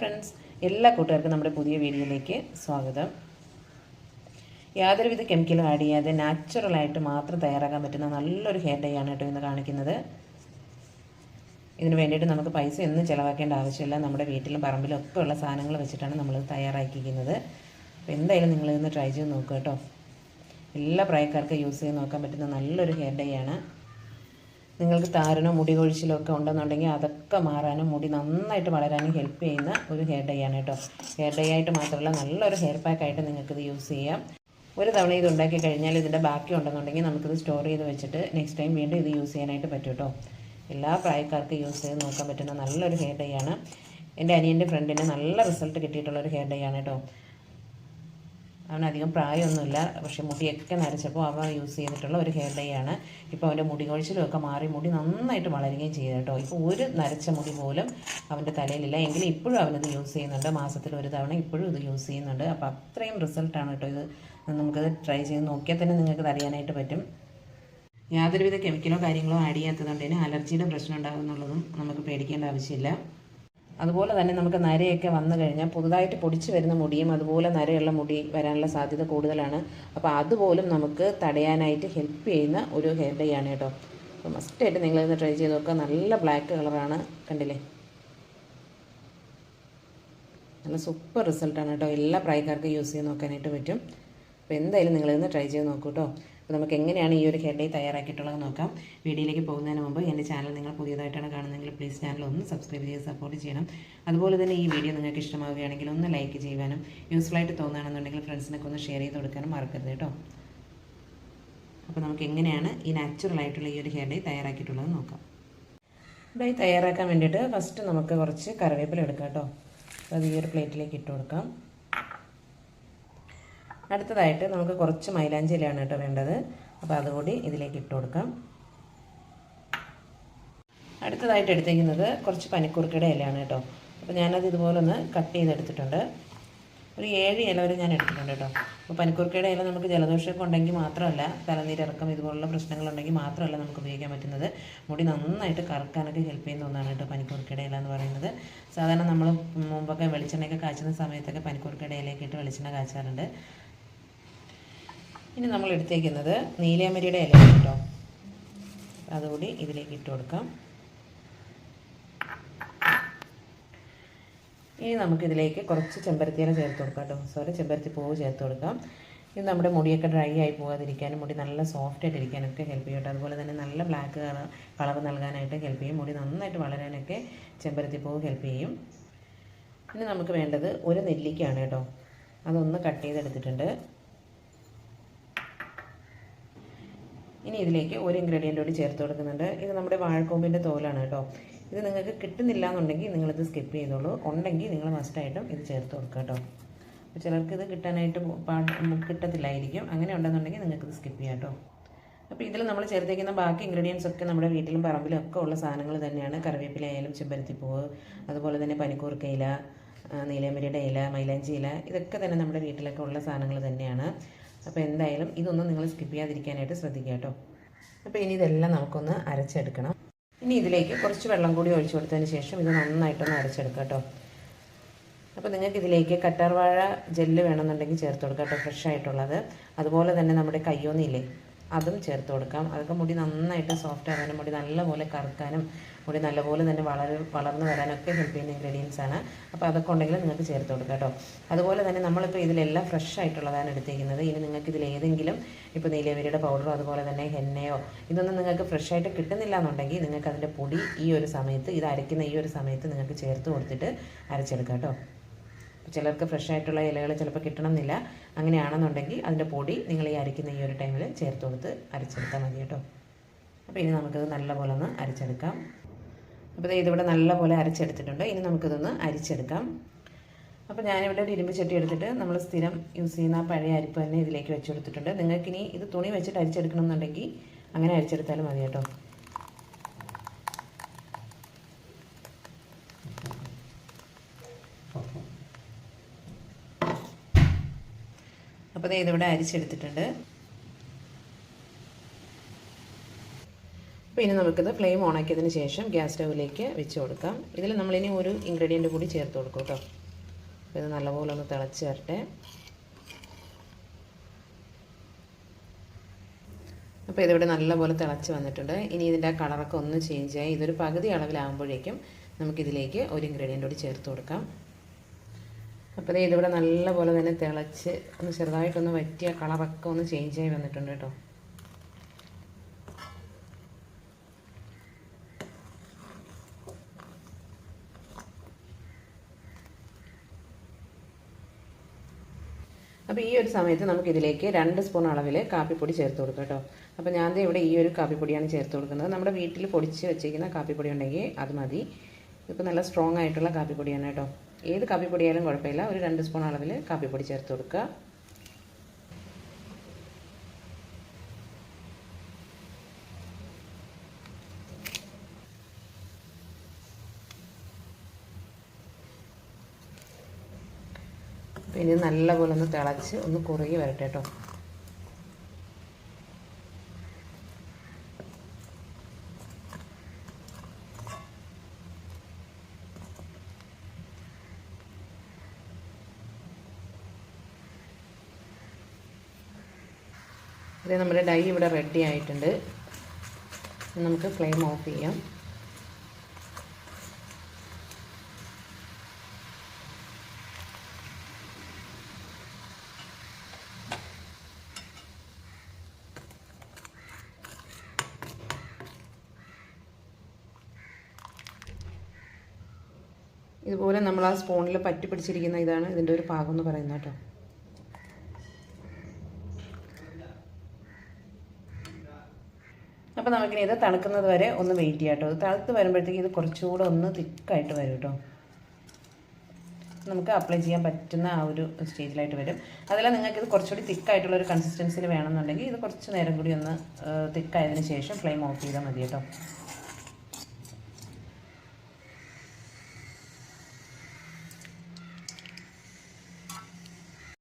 Friends എല്ലാ കൂട്ടുകാർക്കും നമ്മുടെ പുതിയ വീഡിയോയിലേക്ക് സ്വാഗതം. യാതൊരുവിധ കെമിക്കലും ആഡ് ചെയ്യാതെ നാച്ചുറലായിട്ട് മാത്രം തയ്യാറാക്കാൻ പറ്റുന്ന നല്ലൊരു ഹെയർ ഡേ ആണ് കേട്ടോ ഇന്ന് കാണിക്കുന്നത്. ഇതിന് വേണ്ടിയിട്ട് നമുക്ക് പൈസ ഒന്നും ചിലവാക്കേണ്ട ആവശ്യമില്ല. നമ്മുടെ വീട്ടിലും പറമ്പിലും ഒക്കെ ഉള്ള സാധനങ്ങൾ വെച്ചിട്ടാണ് നമ്മൾ തയ്യാറാക്കിയിരിക്കുന്നത്. അപ്പോൾ എന്തായാലും നിങ്ങളിതൊന്ന് ട്രൈ ചെയ്ത് നോക്കുക കേട്ടോ. എല്ലാ പ്രായക്കാർക്കും യൂസ് ചെയ്ത് നോക്കാൻ പറ്റുന്ന നല്ലൊരു ഹെയർ ഡേ ആണ്. നിങ്ങൾക്ക് താരനോ മുടി കൊഴിച്ചിലോ ഒക്കെ ഉണ്ടെന്നുണ്ടെങ്കിൽ അതൊക്കെ മാറാനും മുടി നന്നായിട്ട് വളരാനും ഹെൽപ്പ് ചെയ്യുന്ന ഒരു ഹെയർ ഡൈ ആണ് കേട്ടോ. ഹെയർ ഡൈ ആയിട്ട് മാത്രമല്ല നല്ലൊരു ഹെയർ പാക്കായിട്ട് നിങ്ങൾക്കിത് യൂസ് ചെയ്യാം. ഒരു തവണ ഇത് ഉണ്ടാക്കി കഴിഞ്ഞാൽ ഇതിന്റെ ബാക്കി ഉണ്ടെന്നുണ്ടെങ്കിൽ നമുക്കിത് സ്റ്റോർ ചെയ്ത് വെച്ചിട്ട് നെക്സ്റ്റ് ടൈം വീണ്ടും ഇത് യൂസ് ചെയ്യാനായിട്ട് പറ്റും കേട്ടോ. എല്ലാ പ്രായക്കാർക്കും യൂസ് ചെയ്ത് നോക്കാൻ പറ്റുന്ന നല്ലൊരു ഹെയർ ഡൈ ആണ്. എന്റെ അനിയന്റെ ഫ്രണ്ടിന് നല്ല റിസൾട്ട് കിട്ടിയിട്ടുള്ളൊരു ഹെയർ ഡൈ ആണ് കേട്ടോ. അവനധികം പ്രായമൊന്നുമില്ല. പക്ഷെ മുടിയൊക്കെ നരച്ചപ്പോൾ അവ യൂസ് ചെയ്തിട്ടുള്ള ഒരു ഹെയർ ഡേ ആണ്. ഇപ്പോൾ അവന്റെ മുടി കൊഴിച്ചിലുമൊക്കെ മാറി മുടി നന്നായിട്ട് വളരുകയും ചെയ്തു കേട്ടോ. ഇപ്പോൾ ഒരു നരച്ച മുടി പോലും അവന്റെ തലയിലില്ല. എങ്കിലും ഇപ്പോഴും അവനത് യൂസ് ചെയ്യുന്നുണ്ട്. മാസത്തിൽ ഒരു തവണ ഇപ്പോഴും ഇത് യൂസ് ചെയ്യുന്നുണ്ട്. അപ്പോൾ അത്രയും റിസൾട്ടാണ് കേട്ടോ ഇത്. നമുക്കത് ട്രൈ ചെയ്ത് നോക്കിയാൽ തന്നെ നിങ്ങൾക്കത് അറിയാനായിട്ട് പറ്റും. യാതൊരുവിധ കെമിക്കലോ കാര്യങ്ങളോ ആഡ് ചെയ്യാത്തതുകൊണ്ട് തന്നെ അലർജിയുടെ പ്രശ്നം ഉണ്ടാകുന്നുള്ളതും നമുക്ക് പേടിക്കേണ്ട ആവശ്യമില്ല. അതുപോലെ തന്നെ നമുക്ക് നരയൊക്കെ വന്നു കഴിഞ്ഞാൽ പുതുതായിട്ട് പൊടിച്ചു വരുന്ന മുടിയും അതുപോലെ നരയുള്ള മുടി വരാനുള്ള സാധ്യത കൂടുതലാണ്. അപ്പോൾ അതുപോലും നമുക്ക് തടയാനായിട്ട് ഹെൽപ്പ് ചെയ്യുന്ന ഒരു ഹെയർ ഡേ ആണ് കേട്ടോ. അപ്പോൾ മസ്റ്റായിട്ട് നിങ്ങളിന്ന് ട്രൈ ചെയ്ത് നോക്കുക. നല്ല ബ്ലാക്ക് കളറാണ് കണ്ടില്ലേ? നല്ല സൂപ്പർ റിസൾട്ടാണ് കേട്ടോ. എല്ലാ പ്രായക്കാർക്കും യൂസ് ചെയ്ത് നോക്കാനായിട്ട് പറ്റും. അപ്പോൾ എന്തായാലും നിങ്ങളിന്ന് ട്രൈ ചെയ്ത് നോക്കൂ കേട്ടോ. അപ്പോൾ നമുക്ക് എങ്ങനെയാണ് ഈ ഒരു ഹെയർ ഡേ തയ്യാറാക്കിയിട്ടുള്ളത് നോക്കാം. വീഡിയോയിലേക്ക് പോകുന്നതിന് മുമ്പ് എന്റെ ചാനൽ നിങ്ങൾ പുതിയതായിട്ടാണ് കാണുന്നതെങ്കിൽ പ്ലീസ് ചാനൽ ഒന്ന് സബ്സ്ക്രൈബ് ചെയ്ത് സപ്പോർട്ട് ചെയ്യണം. അതുപോലെ തന്നെ ഈ വീഡിയോ നിങ്ങൾക്ക് ഇഷ്ടമാവുകയാണെങ്കിൽ ഒന്ന് ലൈക്ക് ചെയ്യുവാനും യൂസ്ഫുൾ ആയിട്ട് തോന്നുകയാണെന്നുണ്ടെങ്കിൽ ഫ്രണ്ട്സിനൊക്കെ ഒന്ന് ഷെയർ ചെയ്ത് കൊടുക്കാനും മറക്കരുത് കേട്ടോ. അപ്പോൾ നമുക്ക് എങ്ങനെയാണ് ഈ നാച്ചുറൽ ആയിട്ടുള്ള ഈ ഒരു ഹെയർ ഡേ തയ്യാറാക്കിയിട്ടുള്ളത് നോക്കാം. ഡേ തയ്യാറാക്കാൻ വേണ്ടിയിട്ട് ഫസ്റ്റ് നമുക്ക് കുറച്ച് കറിവേപ്പില എടുക്കാം കേട്ടോ. അത് ഈ ഒരു പ്ലേറ്റിലേക്ക് ഇട്ട് കൊടുക്കാം. അടുത്തതായിട്ട് നമുക്ക് കുറച്ച് മൈലാഞ്ചി ഇലയാണ് കേട്ടോ വേണ്ടത്. അപ്പോൾ അതുകൂടി ഇതിലേക്ക് ഇട്ട് കൊടുക്കാം. അടുത്തതായിട്ട് എടുത്തേക്കുന്നത് കുറച്ച് പനിക്കുറുക്കയുടെ ഇലയാണ് കേട്ടോ. അപ്പോൾ ഞാനത് ഇതുപോലെ ഒന്ന് കട്ട് ചെയ്തെടുത്തിട്ടുണ്ട്. ഒരു ഏഴ് ഇല വരെ ഞാൻ എടുത്തിട്ടുണ്ട് കേട്ടോ. അപ്പോൾ പനിക്കുറുക്കയുടെ ഇല നമുക്ക് ജലദോഷമൊക്കെ ഉണ്ടെങ്കിൽ മാത്രമല്ല തലനീരിറക്കം ഇതുപോലുള്ള പ്രശ്നങ്ങളുണ്ടെങ്കിൽ മാത്രമല്ല നമുക്ക് ഉപയോഗിക്കാൻ പറ്റുന്നത്. മുടി നന്നായിട്ട് കറക്കാനൊക്കെ ഹെൽപ്പ് ചെയ്യുന്ന ഒന്നാണ് കേട്ടോ പനിക്കുറുക്കയുടെ ഇല എന്ന് പറയുന്നത്. സാധാരണ നമ്മൾ മുമ്പൊക്കെ വെളിച്ചെണ്ണയൊക്കെ കാച്ചുന്ന സമയത്തൊക്കെ പനിക്കുറുക്കയുടെ ഇലയൊക്കെ ഇട്ട് വെളിച്ചെണ്ണ കാച്ചാറുണ്ട്. ഇനി നമ്മൾ എടുത്തേക്കുന്നത് നീലയമരിയുടെ ഇല കേട്ടോ. അതുകൂടി ഇതിലേക്ക് ഇട്ട് കൊടുക്കാം. ഇനി നമുക്കിതിലേക്ക് കുറച്ച് ചെമ്പരത്തിയില ചേർത്ത് കൊടുക്കാം കേട്ടോ. സോറി ചെമ്പരത്തി പൂവ് ചേർത്ത് കൊടുക്കാം. ഇത് നമ്മുടെ മുടിയൊക്കെ ഡ്രൈ ആയി പോകാതിരിക്കാനും മുടി നല്ല സോഫ്റ്റ് ആയിട്ടിരിക്കാനൊക്കെ ഹെൽപ്പ് ചെയ്യും അതുപോലെ തന്നെ നല്ല ബ്ലാക്ക് കളർ നൽകാനായിട്ട് ഹെൽപ്പ് ചെയ്യും. മുടി നന്നായിട്ട് വളരാനൊക്കെ ചെമ്പരത്തി പൂവ് ഹെൽപ്പ് ചെയ്യും. ഇനി നമുക്ക് വേണ്ടത് ഒരു നെല്ലിക്കയാണ് കേട്ടോ. അതൊന്ന് കട്ട് ചെയ്തെടുത്തിട്ടുണ്ട്. ഇനി ഇതിലേക്ക് ഒരു ഇൻഗ്രീഡിയന്റ് കൂടി ചേർത്ത് കൊടുക്കുന്നുണ്ട്. ഇത് നമ്മുടെ വാഴക്കൊമ്പിന്റെ തോലാണ് കേട്ടോ. ഇത് നിങ്ങൾക്ക് കിട്ടുന്നില്ല എന്നുണ്ടെങ്കിൽ നിങ്ങളിത് സ്കിപ്പ് ചെയ്തോളൂ. ഉണ്ടെങ്കിൽ നിങ്ങൾ മസ്റ്റായിട്ടും ഇത് ചേർത്ത് കൊടുക്കുക കേട്ടോ. അപ്പോൾ ചിലർക്ക് ഇത് കിട്ടാനായിട്ട് കിട്ടത്തില്ലായിരിക്കും. അങ്ങനെ ഉണ്ടെന്നുണ്ടെങ്കിൽ നിങ്ങൾക്കിത് സ്കിപ്പ് ചെയ്യാം കേട്ടോ. അപ്പോൾ ഇതിൽ നമ്മൾ ചേർത്തേക്കുന്ന ബാക്കി ഇൻഗ്രീഡിയൻസ് ഒക്കെ നമ്മുടെ വീട്ടിലും പറമ്പിലും ഒക്കെ ഉള്ള സാധനങ്ങൾ തന്നെയാണ്. കറിവേപ്പിലയായാലും ചെമ്പരത്തിപ്പൂവ് അതുപോലെ തന്നെ പനിക്കൂർക്ക ഇല നീലമരിയുടെ ഇല മൈലാഞ്ചി ഇല ഇതൊക്കെ തന്നെ നമ്മുടെ വീട്ടിലൊക്കെ ഉള്ള സാധനങ്ങൾ തന്നെയാണ്. അപ്പോൾ എന്തായാലും ഇതൊന്നും നിങ്ങൾ സ്കിപ്പ് ചെയ്യാതിരിക്കാനായിട്ട് ശ്രദ്ധിക്കുക കേട്ടോ. അപ്പോൾ ഇനി ഇതെല്ലാം നമുക്കൊന്ന് അരച്ചെടുക്കണം. ഇനി ഇതിലേക്ക് കുറച്ച് വെള്ളം കൂടി ഒഴിച്ചു കൊടുത്തതിന് ശേഷം ഇത് നന്നായിട്ടൊന്ന് അരച്ചെടുക്കുക കേട്ടോ. അപ്പോൾ നിങ്ങൾക്ക് ഇതിലേക്ക് കറ്റാർവാഴ ജെല്ല് വേണമെന്നുണ്ടെങ്കിൽ ചേർത്ത് കൊടുക്കാം കേട്ടോ ഫ്രഷ് ആയിട്ടുള്ളത്. അതുപോലെ തന്നെ നമ്മുടെ കയ്യോന്നില്ലേ അതും ചേർത്ത് കൊടുക്കാം. അതൊക്കെ മുടി നന്നായിട്ട് സോഫ്റ്റ് ആകാനും മുടി നല്ലപോലെ കറുക്കാനും മുടി നല്ലപോലെ തന്നെ വളർ വളർന്നു വരാനൊക്കെ ഹെൽപ്പ് ചെയ്യുന്ന ഇൻഗ്രീഡിയൻസ് ആണ്. അപ്പോൾ അതൊക്കെ ഉണ്ടെങ്കിൽ നിങ്ങൾക്ക് ചേർത്ത് കൊടുക്കാം കേട്ടോ. അതുപോലെ തന്നെ നമ്മളിപ്പോൾ ഇതിലെല്ലാം ഫ്രഷ് ആയിട്ടുള്ളതാണ് എടുത്തേക്കുന്നത്. ഇനി നിങ്ങൾക്ക് ഇതിൽ ഏതെങ്കിലും ഇപ്പോൾ നീലവരിയുടെ പൗഡറോ അതുപോലെ തന്നെ ഹെന്നയോ ഇതൊന്നും നിങ്ങൾക്ക് ഫ്രഷ് ആയിട്ട് കിട്ടുന്നില്ല എന്നുണ്ടെങ്കിൽ നിങ്ങൾക്ക് അതിന്റെ പൊടി ഈ ഒരു സമയത്ത് ഇത് അരയ്ക്കുന്ന ഈ ഒരു സമയത്ത് നിങ്ങൾക്ക് ചേർത്ത് കൊടുത്തിട്ട് അരച്ചെടുക്കാം കേട്ടോ. ചിലർക്ക് ഫ്രഷ് ആയിട്ടുള്ള ഇലകൾ ചിലപ്പോൾ കിട്ടണമെന്നില്ല. അങ്ങനെയാണെന്നുണ്ടെങ്കിൽ അതിന്റെ പൊടി നിങ്ങൾ ഈ അരയ്ക്കുന്ന ഈ ഒരു ടൈമിൽ ചേർത്ത് കൊടുത്ത് അരച്ചെടുത്താൽ മതി കേട്ടോ. അപ്പോൾ ഇനി നമുക്കത് നല്ലപോലെ ഒന്ന് അരച്ചെടുക്കാം. അപ്പോൾ ഇതിവിടെ നല്ലപോലെ അരച്ചെടുത്തിട്ടുണ്ട്. ഇനി നമുക്കിതൊന്ന് അരിച്ചെടുക്കാം. അപ്പോൾ ഞാനിവിടെ ഒരു ഇരുമ്പ് ചട്ടി എടുത്തിട്ട് നമ്മൾ സ്ഥിരം യൂസ് ചെയ്യുന്ന പഴയ അരിപ്പ് തന്നെ ഇതിലേക്ക് വെച്ച് കൊടുത്തിട്ടുണ്ട് നിങ്ങൾക്കിനി ഇത് തുണി വെച്ചിട്ട് അരിച്ചെടുക്കണം എന്നുണ്ടെങ്കിൽ അങ്ങനെ അരിച്ചെടുത്താലും മതി കേട്ടോ. അപ്പോൾ ഇത് ഇതിവിടെ അരിച്ചെടുത്തിട്ടുണ്ട്. അപ്പോൾ ഇനി നമുക്കിത് ഫ്ലെയിം ഓണാക്കിയതിന് ശേഷം ഗ്യാസ് സ്റ്റൗവിലേക്ക് വെച്ച് കൊടുക്കാം. ഇതിൽ നമ്മളിനി ഒരു ഇൻഗ്രീഡിയന്റ് കൂടി ചേർത്ത് കൊടുക്കും കേട്ടോ. അപ്പോൾ ഇത് നല്ലപോലെ ഒന്ന് തിളച്ച് വരട്ടെ. അപ്പോൾ ഇതിവിടെ നല്ലപോലെ തിളച്ച് വന്നിട്ടുണ്ട്. ഇനി ഇതിന്റെ കളറൊക്കെ ഒന്ന് ചേഞ്ച് ആയി. ഇതൊരു പകുതി അളവിലാകുമ്പോഴേക്കും നമുക്കിതിലേക്ക് ഒരു ഇൻഗ്രീഡിയന്റ് കൂടി ചേർത്ത് കൊടുക്കാം. അപ്പോൾ ഇത് ഇതിവിടെ നല്ലപോലെ തന്നെ തിളച്ച് ഒന്ന് ചെറുതായിട്ടൊന്ന് വറ്റിയ കളറൊക്കെ ഒന്ന് ചേഞ്ച് ആയി വന്നിട്ടുണ്ട് കേട്ടോ. അപ്പോൾ ഈ ഒരു സമയത്ത് നമുക്ക് ഇതിലേക്ക് രണ്ട് സ്പൂൺ അളവിൽ കാപ്പിപ്പൊടി ചേർത്ത് കൊടുക്കുക കേട്ടോ. അപ്പോൾ ഞാൻ ഇവിടെ ഈ ഒരു കാപ്പിപ്പൊടിയാണ് ചേർത്ത് കൊടുക്കുന്നത്. നമ്മുടെ വീട്ടിൽ പൊടിച്ച് വെച്ചിരിക്കുന്ന കാപ്പിപ്പൊടി ഉണ്ടെങ്കിൽ അത് മതി. ഇപ്പോൾ നല്ല സ്ട്രോങ് ആയിട്ടുള്ള കാപ്പിപ്പൊടിയാണ് കേട്ടോ. ഏത് കാപ്പിപ്പൊടിയായാലും കുഴപ്പമില്ല. ഒരു രണ്ട് സ്പൂൺ അളവിൽ കാപ്പിപ്പൊടി ചേർത്ത് കൊടുക്കുക. പിന്നെ നല്ലപോലെ ഒന്ന് തിളച്ച് ഒന്ന് കുറുകി വരട്ടെ കേട്ടോ. ഇത് നമ്മുടെ ഡൈ ഇവിടെ റെഡി ആയിട്ടുണ്ട്. നമുക്ക് ഫ്ലെയിം ഓഫ് ചെയ്യാം. ഇതുപോലെ നമ്മൾ ആ സ്പൂണിൽ പറ്റി പിടിച്ചിരിക്കുന്ന ഇതാണ് ഇതിന്റെ ഒരു പാകം എന്ന് പറയുന്നത് കേട്ടോ. അപ്പോൾ നമുക്കിനി ഇത് തണുക്കുന്നത് വരെ ഒന്ന് വെയിറ്റ് ചെയ്യാം കേട്ടോ. ഇത് തണുത്ത് വരുമ്പോഴത്തേക്ക് ഇത് കുറച്ചുകൂടെ ഒന്ന് തിക്കായിട്ട് വരും കേട്ടോ. നമുക്ക് അപ്ലൈ ചെയ്യാൻ പറ്റുന്ന ആ ഒരു സ്റ്റേജിലായിട്ട് വരും. അതെല്ലാം നിങ്ങൾക്ക് ഇത് കുറച്ചുകൂടി തിക്കായിട്ടുള്ള ഒരു കൺസിസ്റ്റൻസിൽ വേണമെന്നുണ്ടെങ്കിൽ ഇത് കുറച്ച് നേരം കൂടി ഒന്ന് തിക്കായതിനു ശേഷം ഫ്ലെയിം ഓഫ് ചെയ്താൽ മതി കേട്ടോ.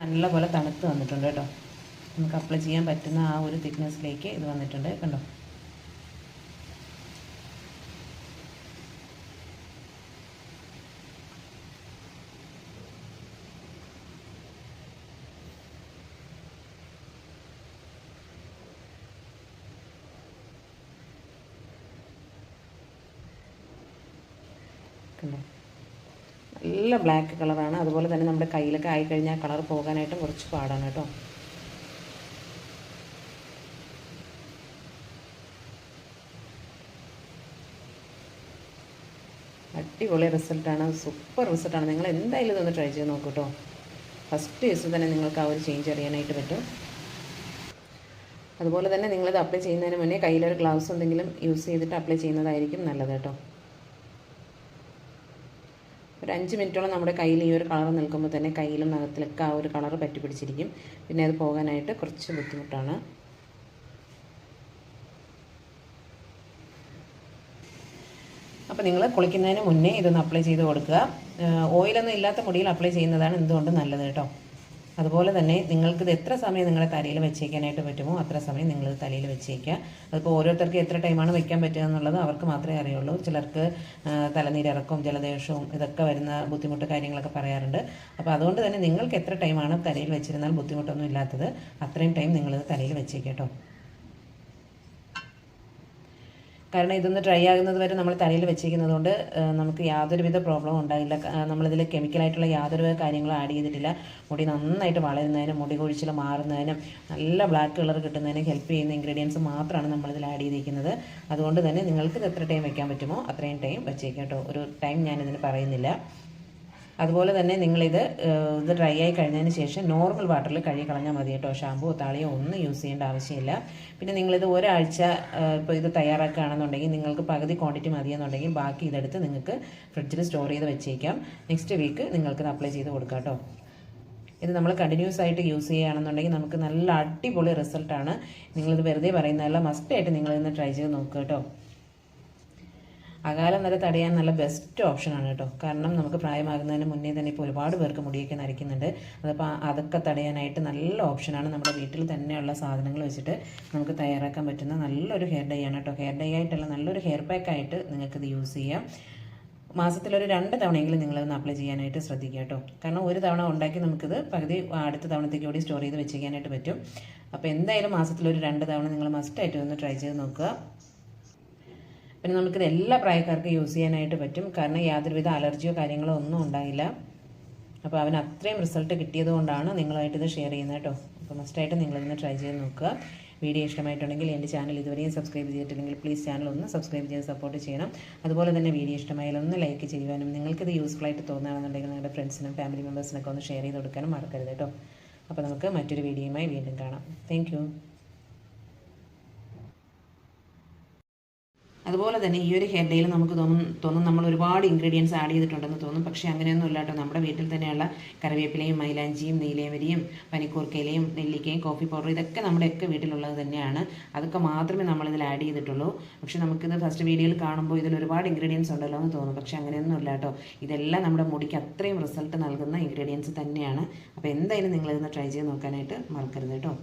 നല്ലപോലെ തണുത്ത് വന്നിട്ടുണ്ട് കേട്ടോ. നമുക്ക് അപ്ലൈ ചെയ്യാൻ പറ്റുന്ന ആ ഒരു തിക്നെസ്സിലേക്ക് ഇത് വന്നിട്ടുണ്ട് കണ്ടോ? കണ്ടോ? നല്ല ബ്ലാക്ക് കളറാണ് അതുപോലെ തന്നെ നമ്മുടെ കയ്യിലൊക്കെ ആയിക്കഴിഞ്ഞാൽ കളർ പോകാനായിട്ട് കുറച്ച് പാടാണ് കേട്ടോ. അടിപൊളി റിസൾട്ടാണ് സൂപ്പർ റിസൾട്ടാണ് നിങ്ങൾ എന്തായാലും ഇതൊന്ന് ട്രൈ ചെയ്ത് നോക്കൂ കേട്ടോ. ഫസ്റ്റ് ദിവസം തന്നെ നിങ്ങൾക്ക് ആ ഒരു ചേഞ്ച് അറിയാനായിട്ട് പറ്റും. അതുപോലെ തന്നെ നിങ്ങളിത് അപ്ലൈ ചെയ്യുന്നതിന് മുന്നേ കയ്യിലൊരു ഗ്ലൗസ് എന്തെങ്കിലും യൂസ് ചെയ്തിട്ട് അപ്ലൈ ചെയ്യുന്നതായിരിക്കും നല്ലത് കേട്ടോ. ഒരു അഞ്ച് മിനിറ്റോളം നമ്മുടെ കയ്യിൽ ഈ ഒരു കളർ നിൽക്കുമ്പോൾ തന്നെ കയ്യിലും നഖത്തിലൊക്കെ ആ ഒരു കളർ പറ്റി പിടിച്ചിരിക്കും. പിന്നെ അത് പോകാനായിട്ട് കുറച്ച് ബുദ്ധിമുട്ടാണ്. അപ്പോൾ നിങ്ങൾ കുളിക്കുന്നതിന് മുന്നേ ഇതൊന്ന് അപ്ലൈ ചെയ്ത് കൊടുക്കുക. ഓയിലൊന്നും ഇല്ലാത്ത മുടിയിൽ അപ്ലൈ ചെയ്യുന്നതാണ് എന്തുകൊണ്ട് നല്ലത് കേട്ടോ? അതുപോലെ തന്നെ നിങ്ങൾക്ക് ഇത് എത്ര സമയം നിങ്ങളുടെ തലയിൽ വെച്ചേക്കാനായിട്ട് പറ്റുമോ അത്ര സമയം നിങ്ങൾ തലയിൽ വെച്ചേക്കുക. അതിപ്പോൾ ഓരോരുത്തർക്ക് എത്ര ടൈമാണ് വെക്കാൻ പറ്റുക എന്നുള്ളത് അവർക്ക് മാത്രമേ അറിയുള്ളൂ. ചിലർക്ക് തലനീരിറക്കവും ജലദോഷവും ഇതൊക്കെ വരുന്ന ബുദ്ധിമുട്ട് കാര്യങ്ങളൊക്കെ പറയാറുണ്ട്. അപ്പോൾ അതുകൊണ്ട് തന്നെ നിങ്ങൾക്ക് എത്ര ടൈമാണ് തലയിൽ വെച്ചിരുന്നാൽ ബുദ്ധിമുട്ടൊന്നും ഇല്ലാത്തത് അത്രയും ടൈം നിങ്ങളിത് തലയിൽ വെച്ചേക്കേട്ടോ കാരണം ഇതൊന്ന് ഡ്രൈ ആകുന്നത് വരെ നമ്മൾ തലയിൽ വെച്ചിരിക്കുന്നത് കൊണ്ട് നമുക്ക് യാതൊരുവിധ പ്രോബ്ലം ഉണ്ടായില്ല. നമ്മളിതിൽ കെമിക്കലായിട്ടുള്ള യാതൊരു കാര്യങ്ങളും ആഡ് ചെയ്തിട്ടില്ല. മുടി നന്നായിട്ട് വളരുന്നതിനും മുടി കൊഴിച്ചിൽ മാറുന്നതിനും നല്ല ബ്ലാക്ക് കളർ കിട്ടുന്നതിനും ഹെൽപ്പ് ചെയ്യുന്ന ഇൻഗ്രീഡിയൻസ് മാത്രമാണ് നമ്മളിതിൽ ആഡ് ചെയ്തിരിക്കുന്നത്. അതുകൊണ്ട് തന്നെ നിങ്ങൾക്ക് ഇത് എത്ര ടൈം വെക്കാൻ പറ്റുമോ അത്രയും ടൈം വെച്ചേക്കാം കേട്ടോ. ഒരു ടൈം ഞാനിതിന് പറയുന്നില്ല. അതുപോലെ തന്നെ നിങ്ങളിത് ഇത് ഡ്രൈ ആയി കഴിഞ്ഞതിന് ശേഷം നോർമൽ വാട്ടറിൽ കഴുകി കളഞ്ഞാൽ മതി കേട്ടോ. ഷാമ്പുവോ താളിയോ ഒന്നും യൂസ് ചെയ്യേണ്ട ആവശ്യമില്ല. പിന്നെ നിങ്ങളിത് ഒരാഴ്ച ഇപ്പോൾ ഇത് തയ്യാറാക്കുകയാണെന്നുണ്ടെങ്കിൽ നിങ്ങൾക്ക് പകുതി ക്വാണ്ടിറ്റി മതിയെന്നുണ്ടെങ്കിൽ ബാക്കി ഇതെടുത്ത് നിങ്ങൾക്ക് ഫ്രിഡ്ജിൽ സ്റ്റോർ ചെയ്ത് വെച്ചേക്കാം. നെക്സ്റ്റ് വീക്ക് നിങ്ങൾക്കിത് അപ്ലൈ ചെയ്ത് കൊടുക്കാം കേട്ടോ. ഇത് നമ്മൾ കണ്ടിന്യൂസ് ആയിട്ട് യൂസ് ചെയ്യുകയാണെന്നുണ്ടെങ്കിൽ നമുക്ക് നല്ല അടിപൊളി റിസൾട്ടാണ് നിങ്ങളിത് വെറുതെ പറയുന്നതല്ല മസ്റ്റായിട്ട് നിങ്ങളിന്ന് ട്രൈ ചെയ്ത് നോക്കുക കേട്ടോ. അകാലം വരെ തടയാൻ നല്ല ബെസ്റ്റ് ഓപ്ഷനാണ് കേട്ടോ. കാരണം നമുക്ക് പ്രായമാകുന്നതിന് മുന്നേ തന്നെ ഇപ്പോൾ ഒരുപാട് പേർക്ക് മുടിയൊക്കെ നരയ്ക്കുന്നുണ്ട്. അതപ്പോൾ അതൊക്കെ തടയാനായിട്ട് നല്ല ഓപ്ഷനാണ് നമ്മുടെ വീട്ടിൽ തന്നെയുള്ള സാധനങ്ങൾ വെച്ചിട്ട് നമുക്ക് തയ്യാറാക്കാൻ പറ്റുന്ന നല്ലൊരു ഹെയർ ഡൈ ആണ് കേട്ടോ. ഹെയർ ഡൈ ആയിട്ടുള്ള നല്ലൊരു ഹെയർ പാക്കായിട്ട് നിങ്ങൾക്കിത് യൂസ് ചെയ്യാം. മാസത്തിലൊരു രണ്ട് തവണയെങ്കിലും നിങ്ങളതൊന്ന് അപ്ലൈ ചെയ്യാനായിട്ട് ശ്രദ്ധിക്കുക കേട്ടോ. കാരണം ഒരു തവണ ഉണ്ടാക്കി നമുക്കിത് പകുതി അടുത്ത തവണത്തേക്ക് കൂടി സ്റ്റോർ ചെയ്ത് വെച്ചിരിക്കാനായിട്ട് പറ്റും. അപ്പോൾ എന്തായാലും മാസത്തിലൊരു രണ്ട് തവണ നിങ്ങൾ മസ്റ്റായിട്ട് ഒന്ന് ട്രൈ ചെയ്ത് നോക്കുക. പിന്നെ നമുക്കിത് എല്ലാ പ്രായക്കാർക്കും യൂസ് ചെയ്യാനായിട്ട് പറ്റും. കാരണം യാതൊരുവിധ അലർജിയോ കാര്യങ്ങളോ ഒന്നും ഉണ്ടായില്ല. അപ്പോൾ അവന് അത്രയും റിസൾട്ട് കിട്ടിയത് കൊണ്ടാണ് നിങ്ങളുമായിട്ട് ഇത് ഷെയർ ചെയ്യുന്നത് കേട്ടോ. അപ്പോൾ മസ്റ്റായിട്ട് നിങ്ങളിന്ന് ട്രൈ ചെയ്ത് നോക്കുക. വീഡിയോ ഇഷ്ടമായിട്ടുണ്ടെങ്കിൽ എന്റെ ചാനൽ ഇതുവരെയും സബ്സ്ക്രൈബ് ചെയ്തിട്ടില്ലെങ്കിൽ പ്ലീസ് ചാനൽ ഒന്ന് സബ്സ്ക്രൈബ് ചെയ്ത് സപ്പോർട്ട് ചെയ്യണം. അതുപോലെ തന്നെ വീഡിയോ ഇഷ്ടമായാലും ഒന്ന് ലൈക്ക് ചെയ്യുവാനും നിങ്ങൾക്കിത് യൂസ്ഫുൾ ആയിട്ട് തോന്നുകയാണെന്നുണ്ടെങ്കിൽ നിങ്ങളുടെ ഫ്രണ്ട്സിനും ഫാമിലി മെമ്പേഴ്സിനൊക്കെ ഒന്ന് ഷെയർ ചെയ്ത് കൊടുക്കാനും മറക്കരുത് കേട്ടോ. അപ്പോൾ നമുക്ക് മറ്റൊരു വീഡിയോയുമായി വീണ്ടും കാണാം. താങ്ക് അതുപോലെ തന്നെ ഈ ഒരു ഹെയർ നമുക്ക് തോന്നും തോന്നും നമ്മൾ ഒരുപാട് ഇൻഗ്രീഡിയൻസ് ആഡ് ചെയ്തിട്ടുണ്ടെന്ന് തോന്നും. പക്ഷേ അങ്ങനെയൊന്നും ഇല്ല കേട്ടോ. നമ്മുടെ വീട്ടിൽ തന്നെയുള്ള കറിവേപ്പിലയും മൈലാഞ്ചിയും നീലേമരിയും പനിക്കൂർക്കയിലയും നെല്ലിക്കയും കോഫി പൗഡർ ഇതൊക്കെ നമ്മുടെയൊക്കെ വീട്ടിലുള്ളത് തന്നെയാണ്. അതൊക്കെ മാത്രമേ നമ്മളിതിൽ ആഡ് ചെയ്തിട്ടുള്ളൂ. പക്ഷേ നമുക്കിത് ഫസ്റ്റ് വീഡിയോയിൽ കാണുമ്പോൾ ഇതിൽ ഒരുപാട് ഇൻഗ്രീഡിയൻസ് ഉണ്ടല്ലോ എന്ന് തോന്നും. പക്ഷേ അങ്ങനെയൊന്നും ഇല്ല കേട്ടോ. ഇതെല്ലാം നമ്മുടെ മുടിക്ക് അത്രയും റിസൾട്ട് നൽകുന്ന ഇൻഗ്രീഡിയൻസ് തന്നെയാണ്. അപ്പോൾ എന്തായാലും നിങ്ങളിതൊന്ന് ട്രൈ ചെയ്ത് നോക്കാനായിട്ട് മറക്കരുത് കേട്ടോ.